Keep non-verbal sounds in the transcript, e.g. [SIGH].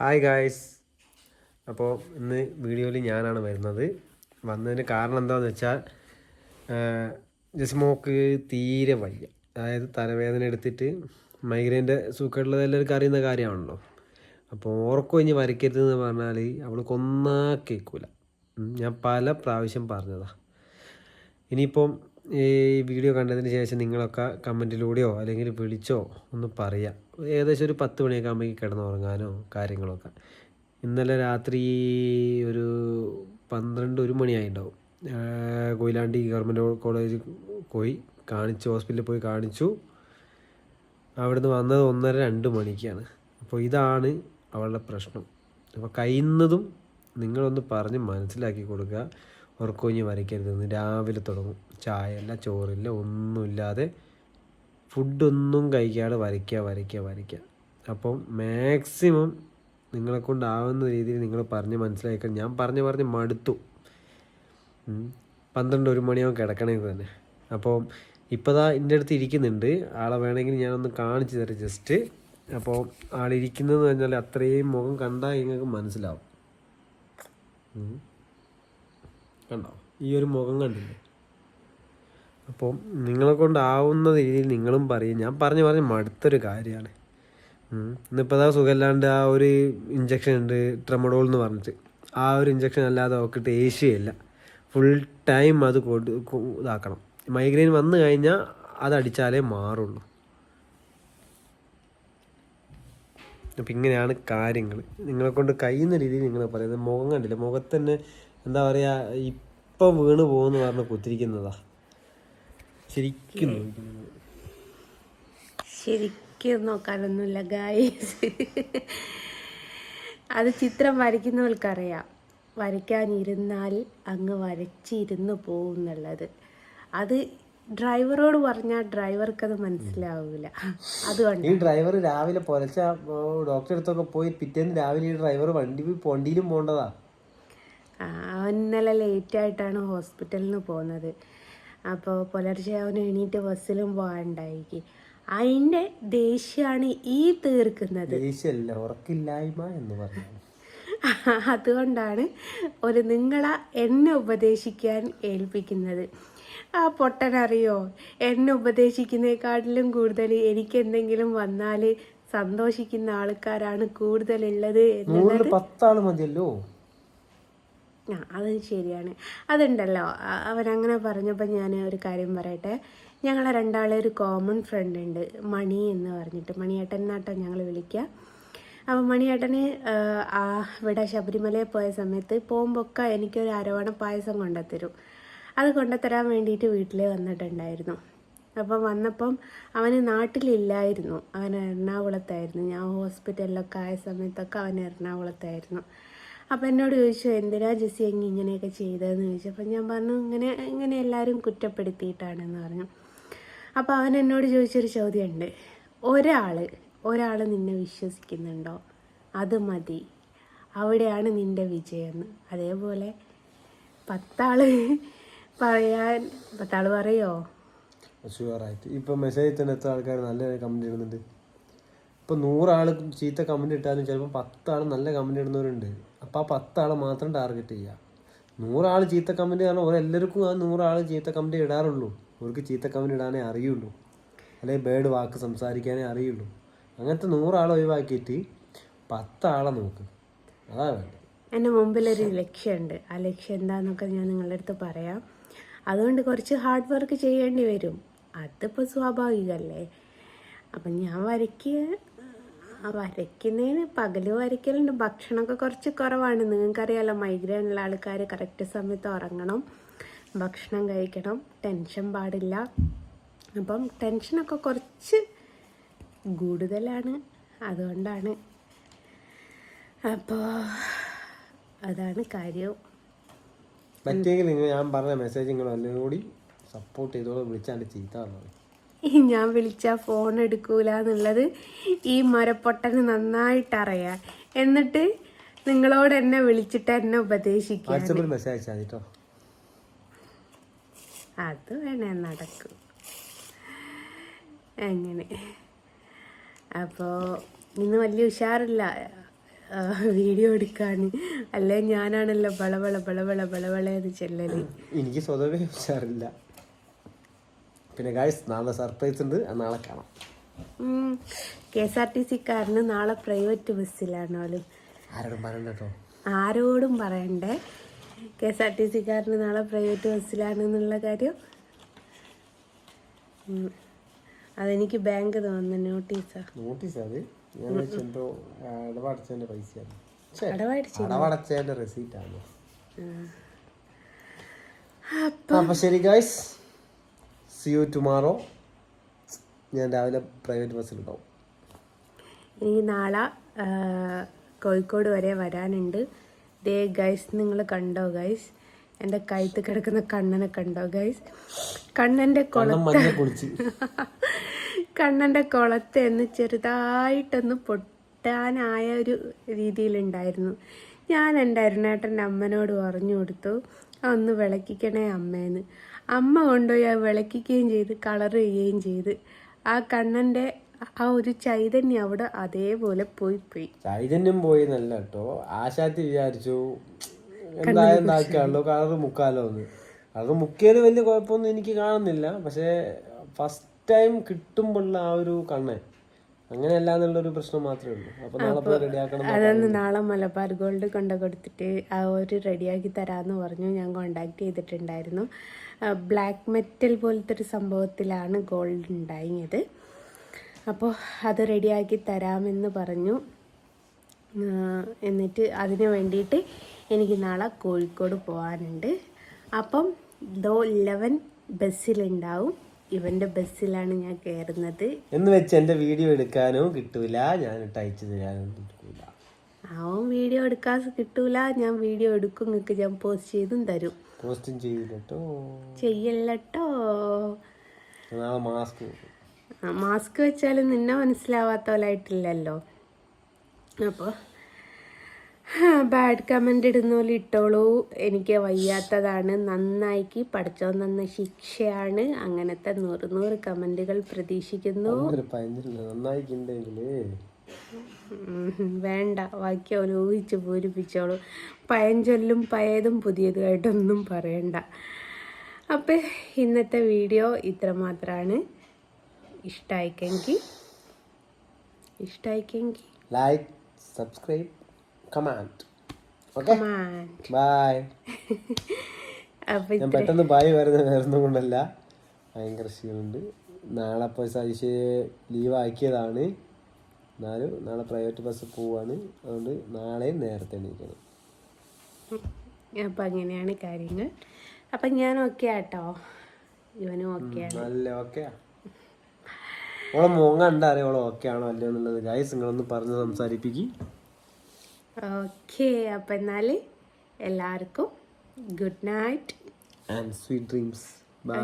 Hi guys അപ്പോൾ ഇന്ന് വീഡിയോയിൽ ഞാനാണ് വരുന്നത്. വന്നതിന് കാരണം എന്താണെന്ന് വെച്ചാൽ ജസ്മോക്ക് തീരെ വയ്യ. അതായത് തലവേദന എടുത്തിട്ട് മൈഗ്രൈന്റെ സുഖമുള്ളത് എല്ലാവർക്കും അറിയുന്ന കാര്യമാണല്ലോ. അപ്പോൾ ഉറക്കം ഇനി വരയ്ക്കരുതെന്ന് പറഞ്ഞാൽ അവൾ കൊന്നാ കേൾക്കൂല. ഞാൻ പല പ്രാവശ്യം പറഞ്ഞതാ. ഇനിയിപ്പം ഈ വീഡിയോ കണ്ടതിന് ശേഷം നിങ്ങളൊക്കെ കമന്റിലൂടെയോ അല്ലെങ്കിൽ വിളിച്ചോ ഒന്ന് പറയാം. ഏകദേശം ഒരു പത്ത് മണിയൊക്കെ ആകുമ്പോഴേക്ക് കിടന്നുറങ്ങാനോ കാര്യങ്ങളൊക്കെ. ഇന്നലെ രാത്രി ഒരു പന്ത്രണ്ട് ഒരു മണിയായിട്ടുണ്ടാവും കൊയിലാണ്ടി ഗവൺമെന്റ് കോളേജ് പോയി കാണിച്ചു ഹോസ്പിറ്റലിൽ പോയി കാണിച്ചു. അവിടുന്ന് വന്നത് ഒന്നര രണ്ട് മണിക്കാണ്. അപ്പോൾ ഇതാണ് അവളുടെ പ്രശ്നം. അപ്പോൾ കഴിയുന്നതും നിങ്ങളൊന്ന് പറഞ്ഞ് മനസ്സിലാക്കി കൊടുക്കുക. ഉറക്കോഞ്ഞ് വരയ്ക്കരുതെന്ന് രാവിലെ തുടങ്ങും. ചായയല്ല ചോറില്ല ഒന്നുമില്ലാതെ ഫുഡൊന്നും കഴിക്കാതെ വരയ്ക്കുക വരയ്ക്കുക വരയ്ക്കുക. അപ്പം മാക്സിമം നിങ്ങളെ കൊണ്ടാവുന്ന രീതിയിൽ നിങ്ങൾ പറഞ്ഞ് മനസ്സിലാക്കാൻ ഞാൻ പറഞ്ഞ് പറഞ്ഞ് മടുത്തു. പന്ത്രണ്ട് ഒരു മണിയാവും കിടക്കണമെങ്കിൽ തന്നെ. അപ്പോൾ ഇപ്പോൾ ദാ എന്റെ അടുത്ത് ഇരിക്കുന്നുണ്ട്. ആളെ വേണമെങ്കിൽ ഞാനൊന്ന് കാണിച്ചു തരാം ജസ്റ്റ്. അപ്പോൾ ആളിരിക്കുന്നതെന്ന് പറഞ്ഞാൽ അത്രയും മുഖം കണ്ടാൽ നിങ്ങൾക്ക് മനസ്സിലാവും. കണ്ടോ? ഈ ഒരു മുഖം കണ്ടില്ലേ? അപ്പോൾ നിങ്ങളെ കൊണ്ടാവുന്ന രീതിയിൽ നിങ്ങളും പറയും. ഞാൻ പറഞ്ഞു പറഞ്ഞ് മടുത്തൊരു കാര്യമാണ്. ഇന്നിപ്പോൾ അതാ സുഖമില്ലാണ്ട് ആ ഒരു ഇഞ്ചക്ഷൻ ഉണ്ട് ട്രമഡോൾ എന്ന് പറഞ്ഞിട്ട്. ആ ഒരു ഇഞ്ചക്ഷൻ അല്ലാതെ നോക്കിയിട്ട് ഏഷ്യയില്ല ഫുൾ ടൈം അത് കൊടു ഇതാക്കണം. മൈഗ്രെയിൻ വന്നു കഴിഞ്ഞാൽ അതടിച്ചാലേ മാറുള്ളൂ. അപ്പം ഇങ്ങനെയാണ് കാര്യങ്ങൾ നിങ്ങളെ കൊണ്ട് കഴിയുന്ന രീതിയിൽ നിങ്ങൾ പറയുന്നത്. മുഖം കണ്ടില്ല? മുഖത്തന്നെ എന്താ പറയുക ഇപ്പം വീണ് പോകുമെന്ന് പറഞ്ഞ് കുത്തിരിക്കുന്നതാ. ശരിക്കും. ശരിക്കും നോക്കാനൊന്നുമില്ല ഗായസ് അത് ചിത്രം വരയ്ക്കുന്നവർക്കറിയാം. വരയ്ക്കാനിരുന്നാൽ അങ്ങ് വരച്ചിരുന്ന് പോകുന്നുള്ളത്. അത് ഡ്രൈവറോട് പറഞ്ഞാൽ ഡ്രൈവർക്ക് അത് മനസ്സിലാവില്ല അതുകൊണ്ട്. ഈ ഡ്രൈവർ രാവിലെ പൊലച്ച ഡോക്ടറെ അടുത്തൊക്കെ പോയി പിറ്റേന്ന് രാവിലെ ഈ ഡ്രൈവർ വണ്ടി വണ്ടിയിലും പോകേണ്ടതാ. അവൻ ഇന്നലെ ലേറ്റായിട്ടാണ് ഹോസ്പിറ്റലിൽ നിന്ന് പോകുന്നത് അപ്പോൾ പുലർച്ചെ അവൻ എണീറ്റ് ബസ്സിലും പോകാണ്ടായിരിക്കും അതിന്റെ ദേഷ്യമാണ് ഈ തീർക്കുന്നത്. ഉറക്കില്ലായ്മ എന്ന് പറഞ്ഞു [LAUGHS] അതുകൊണ്ടാണ് ഒരു നിങ്ങളെ എന്നെ ഉപദേശിക്കാൻ ഏൽപ്പിക്കുന്നത്. ആ പൊട്ടനറിയോ എന്നെ ഉപദേശിക്കുന്നതിനെക്കാട്ടിലും കൂടുതൽ എനിക്ക് എന്തെങ്കിലും വന്നാൽ സന്തോഷിക്കുന്ന ആൾക്കാരാണ് കൂടുതലുള്ളത് എന്നുള്ളത്. പത്താൾ മതിയല്ലോ. ആ അത് ശരിയാണ്. അതുണ്ടല്ലോ അവരങ്ങനെ പറഞ്ഞപ്പോൾ ഞാൻ ഒരു കാര്യം പറയട്ടെ. ഞങ്ങളെ രണ്ടാളെ ഒരു കോമൺ ഫ്രണ്ട് ഉണ്ട് മണി എന്ന് പറഞ്ഞിട്ട്. മണിയേട്ടൻ എന്നാട്ടോ ഞങ്ങൾ വിളിക്കുക അപ്പോൾ മണിയേട്ടന് ഇവിടെ ശബരിമലയിൽ പോയ സമയത്ത് പോകുമ്പോഴൊക്കെ എനിക്കൊരു അരവണ പായസം കൊണ്ടുത്തരും. അത് കൊണ്ടുത്തരാൻ വേണ്ടിയിട്ട് വീട്ടിൽ വന്നിട്ടുണ്ടായിരുന്നു. അപ്പം വന്നപ്പം അവന് നാട്ടിലില്ലായിരുന്നു. അവൻ എറണാകുളത്തായിരുന്നു. ഞാൻ ഹോസ്പിറ്റലിലൊക്കെ ആയ സമയത്തൊക്കെ അവൻ എറണാകുളത്തായിരുന്നു. അപ്പം എന്നോട് ചോദിച്ചു എന്തിനാ ജെസ്സി അങ്ങ് ഇങ്ങനെയൊക്കെ ചെയ്തതെന്ന് ചോദിച്ചു. അപ്പം ഞാൻ പറഞ്ഞു ഇങ്ങനെ ഇങ്ങനെ എല്ലാവരും കുറ്റപ്പെടുത്തിയിട്ടാണെന്ന് പറഞ്ഞു. അപ്പോൾ അവൻ എന്നോട് ചോദിച്ചൊരു ചോദ്യമുണ്ട്. ഒരാൾ ഒരാൾ നിന്നെ വിശ്വസിക്കുന്നുണ്ടോ? അത് മതി. അവിടെയാണ് നിന്റെ വിജയം. അതേപോലെ പത്താൾ പറയാൻ പത്താൾ പറയോ? ഇപ്പൊ മെസ്സേജ് തന്നെ എത്ര ആൾക്കാർ നല്ല കമന്റ് ഇടുന്നുണ്ട്? ഇപ്പൊ നൂറാൾ ചീത്ത കമന്റ് ഇട്ടാലും ചിലപ്പോൾ പത്താൾ നല്ല കമന്റ് ഇടുന്നവരുണ്ട്. അപ്പോൾ ആ പത്താളെ മാത്രം ടാർഗറ്റ് ചെയ്യുക നൂറാൾ ചീത്ത കമന്റ് കാരണം ഓരെല്ലാവർക്കും ആ നൂറാൾ ചീത്ത കമന്റ് ഇടാറുള്ളൂ. അവർക്ക് ചീത്ത കമന്റ് ഇടാനേ അറിയുള്ളൂ. അല്ലെങ്കിൽ ബേഡ് വാക്ക് സംസാരിക്കാനേ അറിയുള്ളൂ. അങ്ങനത്തെ നൂറാൾ ഒഴിവാക്കിയിട്ട് പത്താളെ നോക്ക്. അതാ വേണ്ടത്. എന്റെ മുമ്പിലൊരു ലക്ഷ്യമുണ്ട് ആ ലക്ഷ്യം എന്താണെന്നൊക്കെ ഞാൻ നിങ്ങളുടെ അടുത്ത് പറയാം. അതുകൊണ്ട് കുറച്ച് ഹാർഡ് വർക്ക് ചെയ്യേണ്ടി വരും. അതിപ്പോൾ സ്വാഭാവികമല്ലേ അപ്പം ഞാൻ വരയ്ക്കുക വരയ്ക്കുന്നതിന് പകൽ വരയ്ക്കലുണ്ട്. ഭക്ഷണമൊക്കെ കുറച്ച് കുറവാണ്. നിങ്ങൾക്കറിയാലോ മൈഗ്രെയിൻ ഉള്ള ആൾക്കാർ കറക്റ്റ് സമയത്ത് ഉറങ്ങണം ഭക്ഷണം കഴിക്കണം ടെൻഷൻ പാടില്ല. അപ്പം ടെൻഷനൊക്കെ കുറച്ച് കൂടുതലാണ്. അതുകൊണ്ടാണ്. അപ്പോൾ അതാണ് കാര്യം. പറ്റിയെങ്കിൽ നിങ്ങൾ ഞാൻ പറഞ്ഞ മെസ്സേജ് നിങ്ങൾ എല്ലാം കൂടി സപ്പോർട്ട് ചെയ്തോളൂ. വിളിച്ചാണ്ട് ചീത്ത ഞാൻ വിളിച്ചാൽ ഫോൺ എടുക്കൂല എന്നുള്ളത് ഈ മരപ്പൊട്ടന് നന്നായിട്ട് അറിയാം എന്നിട്ട് നിങ്ങളോട് എന്നെ വിളിച്ചിട്ട് എന്നെ ഉപദേശിക്കുക മതി അത് വേണേ നടക്കും. എങ്ങനെ? അപ്പോൾ ഇന്ന് വലിയ ഉഷാറില്ല. വീഡിയോ എടുക്കാൻ. അല്ലെ ഞാനാണല്ലോ ബളബള ബളബള ബളബള എന്ന് ചെല്ലല്. എനിക്ക് സ്വതവേ ഉഷാറില്ല. പിന്നെ ഗായ്സ് നാളെ സർപ്രൈസ് ഉണ്ട്. നാളെ കാണാം. കെ എസ് ആർ ടി സിക്കാരന് നാളെ പ്രൈവറ്റ് ബസ്സിലാണ് ആരോടും പറയണ്ടോ ആരോടും പറയണ്ടേ? കെ എസ് ആർ ടി സിക്കാരന് നാളെ പ്രൈവറ്റ് ബസ്സിലാണെന്നുള്ള കാര്യം. ഉം. അതെനിക്ക് ബാങ്ക് തോന്നുന്നു നോട്ടീസാ നോട്ടീസാ അത്? ഞാൻ വെച്ച് എന്തോ അടവടച്ചതിന്റെ പൈസയാണ്. ഛെ, അടവടിച്ച് അടവടച്ചതിന്റെ റെസീറ്റ് ആണ്. അപ്പൊ ശരി ഗായ്സ് സി യു ടുമാറോ ഞാൻ രാവിലെ പ്രൈവറ്റ് ബസ്സിലുണ്ടാവും ഇനി നാളെ കോഴിക്കോട് വരെ വരാനുണ്ട്. ദേ ഗൈസ് നിങ്ങൾ കണ്ടോ ഗൈസ് എന്റെ കഴുത്ത് കിടക്കുന്ന കണ്ണനെ കണ്ടോ ഗൈസ് കണ്ണന്റെ കുളത്ത് [LAUGHS] കണ്ണന്റെ കുളത്ത് എന്ന് ചെറുതായിട്ടൊന്ന് പൊട്ടാനായ ഒരു രീതിയിലുണ്ടായിരുന്നു. ഞാൻ എന്റെ അരുണേട്ടന്റെ അമ്മനോട് പറഞ്ഞു കൊടുത്തു. "ആ, ഒന്ന് വിളക്കിക്കണേ അമ്മേന്ന്. അമ്മ കൊണ്ടുപോയി ആ വിളക്കിക്കുകയും ചെയ്ത് കളർ ചെയ്യുകയും ചെയ്ത്. ആ കണ്ണന്റെ ആ ഒരു ചൈതന്യം അവിടെ അതേപോലെ പോയി പോയി. ചൈതന്യം പോയി നല്ല കേട്ടോ. ആശാത്തി വിചാരിച്ചു എന്തായാലും കളർ മുക്കാലോ എന്ന്. കളർ മുക്കിയത് വലിയ കുഴപ്പമൊന്നും എനിക്ക് കാണുന്നില്ല. പക്ഷേ ഫസ്റ്റ് ടൈം കിട്ടുമ്പോഴുള്ള ആ ഒരു കണ്ണൻ അങ്ങനെയല്ല എന്നുള്ളൊരു പ്രശ്നം മാത്രമേ ഉള്ളൂ. അപ്പൊ നാളെ റെഡിയാക്കണം അതൊന്ന് നാളെ മലബാർ ഗോൾഡ് കൊണ്ട കൊടുത്തിട്ട് ആ ഒരു റെഡിയാക്കി തരാമെന്ന് പറഞ്ഞു. ഞാൻ കോണ്ടാക്ട് ചെയ്തിട്ടുണ്ടായിരുന്നു. ബ്ലാക്ക് മെറ്റൽ പോലത്തെ ഒരു സംഭവത്തിലാണ് ഗോൾഡ് ഉണ്ടായത് അപ്പോൾ അത് റെഡിയാക്കി തരാമെന്ന് പറഞ്ഞു. എന്നിട്ട് അതിന് വേണ്ടിയിട്ട് എനിക്ക് നാളെ കോഴിക്കോട് പോകാനുണ്ട് അപ്പം ദോ ഇലവൻ ബസ്സിലുണ്ടാവും ഇവന്റെ ബസ്സിലാണ് ഞാൻ കയറുന്നത് എന്ന് വെച്ച് എന്റെ വീഡിയോ എടുക്കാനോ കിട്ടൂല. ഞാൻ ഇട്ട് അയച്ചു തരാനും കിട്ടൂല. അവൻ വീഡിയോ എടുക്കാൻ കിട്ടൂല. ഞാൻ വീഡിയോ എടുക്കും. നിങ്ങൾക്ക് ഞാൻ പോസ്റ്റ് ചെയ്തും തരും. പോസ്റ്റും ചെയ്യില്ലട്ടോ. ചെയ്യല്ലട്ടോ മാസ്ക് മാസ്ക് വെച്ചാലും നിന്നെ മനസ്സിലാവാത്ത പോലായിട്ടില്ലല്ലോ അപ്പോൾ [LAUGHS] ബാഡ് കമന്റ് ഇടുന്ന പോലെ ഇട്ടോളൂ. എനിക്ക് വയ്യാത്തതാണ്. നന്നായിക്ക് പഠിച്ചോ നന്ന ശിക്ഷയാണ്. അങ്ങനത്തെ നൂറ് നൂറ് കമന്റുകൾ പ്രതീക്ഷിക്കുന്നു. ഒരു വേണ്ട. വാക്യം ഊഹിച്ച് പൂരിപ്പിച്ചോളൂ. പഴഞ്ചൊല്ലും പഴയതും പുതിയതുമായിട്ടൊന്നും പറയണ്ട. അപ്പം ഇന്നത്തെ വീഡിയോ ഇത്രമാത്രമാണ് ഇഷ്ടമായിക്കെങ്കിൽ ഇഷ്ടമായിക്കെങ്കിൽ like subscribe comment. Okay? Bye. [LAUGHS] അപ്പം ഞാൻ പെട്ടെന്ന് ബായ് വരുന്ന വരുന്നത് കൊണ്ടല്ല. ഭയങ്കര ക്ഷീണമുണ്ട് നാളെ അപ്പോൾ സതീഷ് ലീവ് ആക്കിയതാണ്. എന്നാലും നാളെ പ്രൈവറ്റ് ബസ് പോവാണ്. അതുകൊണ്ട് നാളെയും നേരത്തെ എണീക്കണം. അപ്പം അങ്ങനെയാണ് കാര്യങ്ങൾ. അപ്പം ഞാൻ ഓക്കെ ആട്ടോ. ഇവനും ഓക്കെയാണ് നല്ല ഓക്കെയാ ഓളെ മോങ്ങ കണ്ടറിയാം ഓളെ ഓക്കെ ആണോ അല്ലയോ എന്നുള്ളത്? ഗൈസ് നിങ്ങളൊന്ന് പറഞ്ഞ് സംസാരിപ്പിക്കും. ഓക്കെ അപ്പം എന്നാൽ എല്ലാവർക്കും good night. And sweet dreams bye